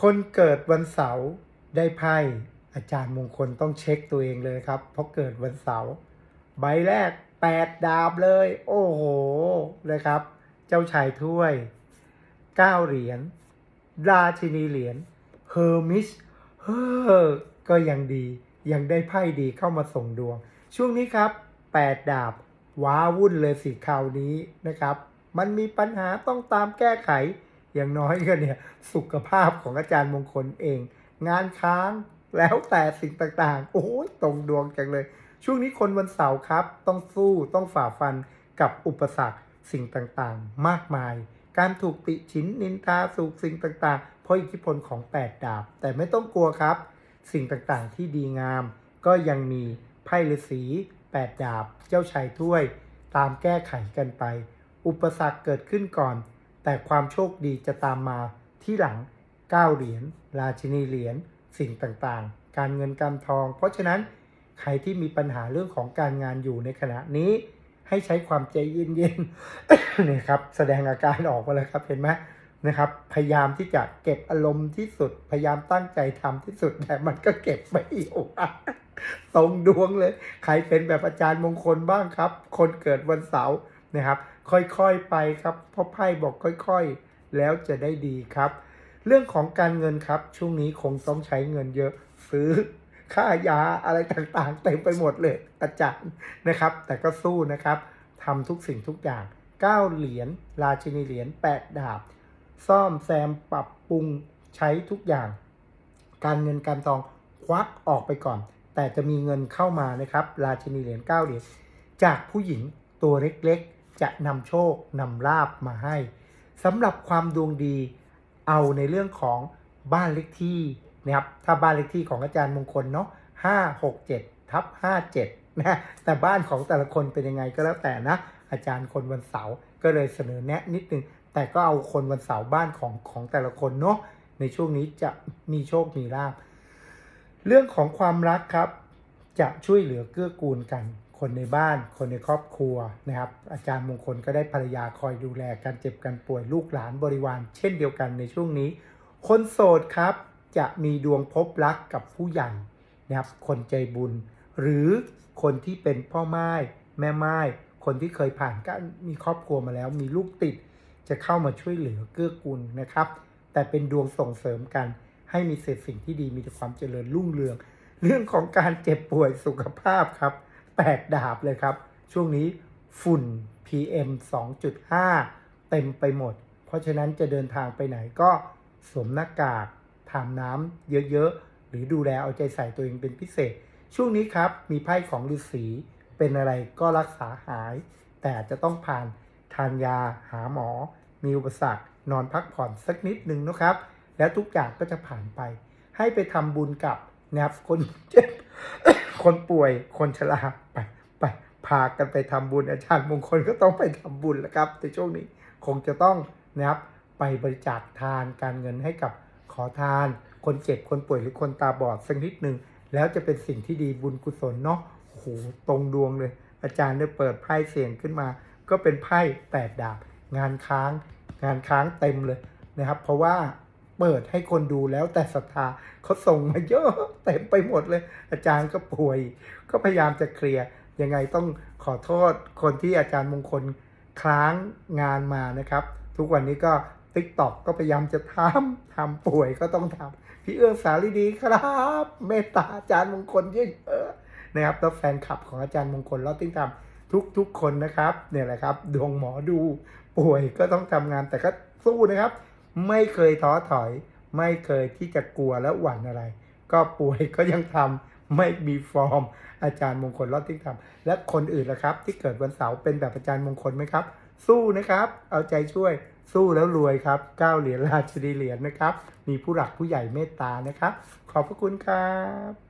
คนเกิดวันเสาร์ได้ไพ่อาจารย์มงคลต้องเช็คตัวเองเลยครับ เพราะเกิดวันเสาร์ใบแรก8ดาบเลย โอ้โหนะครับ เจ้าชายถ้วย9เหรียญราชินีเหรียญเฮอร์มิสเฮอก็ยังดี ยังได้ไพ่ดีเข้ามาส่งดวง ช่วงนี้ครับ8ดาบว้าวุ่นเลยสิคราวนี้นะครับ มันมีปัญหาต้องตามแก้ไข อย่างน้อยก็เนี่ยสุขภาพของอาจารย์มงคลเอง งานค้างแล้วแต่สิ่งต่างๆ โอ้ยตรงดวงจังเลย ช่วงนี้คนวันเสาร์ครับ ต้องสู้ต้องฝ่าฟันกับอุปสรรคสิ่งต่างๆ มากมาย การถูกติฉินนินทาสุขสิ่งต่างๆ เพราะอิทธิพลของ 8 ดาบ แต่ไม่ต้องกลัวครับ สิ่งต่างๆที่ดีงาม ก็ยังมีไพ่ฤาษี8 ดาบ เจ้าชายถ้วย ตามแก้ไขกันไป อุปสรรคเกิดขึ้นก่อน แต่ความโชคดีจะตามมาที่หลัง9เหรียญราชินีเหรียญสิ่งต่างๆ การเงินการทอง เพราะฉะนั้นใครที่มีปัญหาเรื่องของการงานอยู่ในขณะนี้ ให้ใช้ความใจเย็นๆนี่ครับแสดงอาการออกมาเลยครับเห็นไหมนะครับ พยายามที่จะเก็บอารมณ์ที่สุด พยายามตั้งใจทำที่สุดแต่มันก็เก็บไม่อยู่ตรงดวงเลย ใครเป็นแบบอาจารย์มงคลบ้างครับ คนเกิดวันเสาร์นะครับ ค่อยๆไปครับเพราะไพ่บอกค่อยๆ แล้วจะได้ดีครับ เรื่องของการเงินครับช่วงนี้คงต้องใช้เงินเยอะซื้อค่ายาอะไรต่างๆเต็มไปหมดเลยอาจารย์นะครับ แต่ก็สู้นะครับทำทุกสิ่งทุกอย่าง 9 เหรียญราชินีเหรียญ8ดาบ ซ่อมแซมปรับปรุงใช้ทุกอย่าง การเงินการทองควักออกไปก่อน แต่จะมีเงินเข้ามานะครับ ราชินีเหรียญ9เหรียญจากผู้หญิงตัวเล็กๆ จะนำโชคนำลาบมาให้สำหรับความดวงดีเอาในเรื่องของบ้านเลขที่นะครับถ้าบ้านเลขที่ของอาจารย์มงคลเนาะ567ทับ57นะแต่บ้านของแต่ละคนเป็นยังไงก็แล้วแต่นะ อาจารย์คนวันเสาร์ก็เลยเสนอแนะนิดนึง แต่ก็เอาคนวันเสาร์บ้านของของแต่ละคนเนาะในช่วงนี้จะมีโชคมีลาภเรื่องของความรักครับ จะช่วยเหลือเกื้อกูลกัน คนในบ้าน คนในครอบครัวนะครับ อาจารย์มงคลก็ได้ภรรยาคอยดูแลการเจ็บการป่วยลูกหลานบริวารเช่นเดียวกันในช่วงนี้ คนโสดครับจะมีดวงพบรักกับผู้ใหญ่นะครับ คนใจบุญ หรือคนที่เป็นพ่อไม้แม่ไม้คนที่เคยผ่านการมีครอบครัวมาแล้ว มีลูกติดจะเข้ามาช่วยเหลือเกื้อกูลนะครับ แต่เป็นดวงส่งเสริมกัน ให้มีเศษสิ่งที่ดีมีแต่ความเจริญรุ่งเรือง เรื่องของการเจ็บป่วยสุขภาพครับ แปดดาบเลยครับ ช่วงนี้ฝุ่น PM 2.5 เต็มไปหมด เพราะฉะนั้นจะเดินทางไปไหนก็สวมหน้ากากทานน้ำเยอะๆ หรือดูแลเอาใจใส่ตัวเองเป็นพิเศษ ช่วงนี้ครับมีไพ่ของฤาษีเป็นอะไรก็รักษาหาย แต่จะต้องผ่านทานยาหาหมอ มีอุปสรรคนอนพักผ่อนสักนิดหนึ่งนะครับ แล้วทุกอย่างก็จะผ่านไป ให้ไปทำบุญกับนะครับคนเจ็บ คนป่วยคนชราไปไปพากันไปทำบุญอาจารย์มงคลก็ต้องไปทำบุญแล้วครับในช่วงนี้คงจะต้องนะครับ ไปบริจาคทานการเงินให้กับขอทาน คนเจ็บคนป่วยหรือคนตาบอดสักนิดหนึ่งแล้วจะเป็นสิ่งที่ดีบุญกุศลเนาะโอ้โหตรงดวงเลย อาจารย์ได้เปิดไพ่เสียงขึ้นมา ก็เป็นไพ่แปดดาบงานค้าง งานค้างเต็มเลยนะครับ เพราะว่า เปิดให้คนดูแล้วแต่ศรัทธาเขาส่งมาเยอะเต็มไปหมดเลย อาจารย์ก็ป่วย ก็พยายามจะเคลียร์ยังไงต้องขอโทษคนที่อาจารย์มงคลค้างงานมานะครับ ทุกวันนี้ก็ติ๊กตอกก็พยายามจะทำทำป่วยก็ต้องทำพี่เอื้องสาลีดีครับ เมตตาอาจารย์มงคลเยอะๆนะครับแล้วแฟนคลับของอาจารย์มงคลเราติ้งทำทุกๆคนนะครับเนี่ยแหละครับ ดวงหมอดูป่วยก็ต้องทำงานแต่ก็สู้นะครับ ไม่เคยท้อถอย ไม่เคยที่จะกลัวและหวั่นอะไร ก็ป่วยก็ยังทำไม่มีฟอร์ม อาจารย์มงคลรอดทิ้งทำและคนอื่นล่ะครับ ที่เกิดวันเสาร์เป็นแบบอาจารย์มงคลไหมครับ สู้นะครับ เอาใจช่วยสู้แล้วรวยครับก้าเหรียญราชนีเหรียญนะครับ มีผู้หลักผู้ใหญ่เมตตานะครับ ขอบพระคุณครับ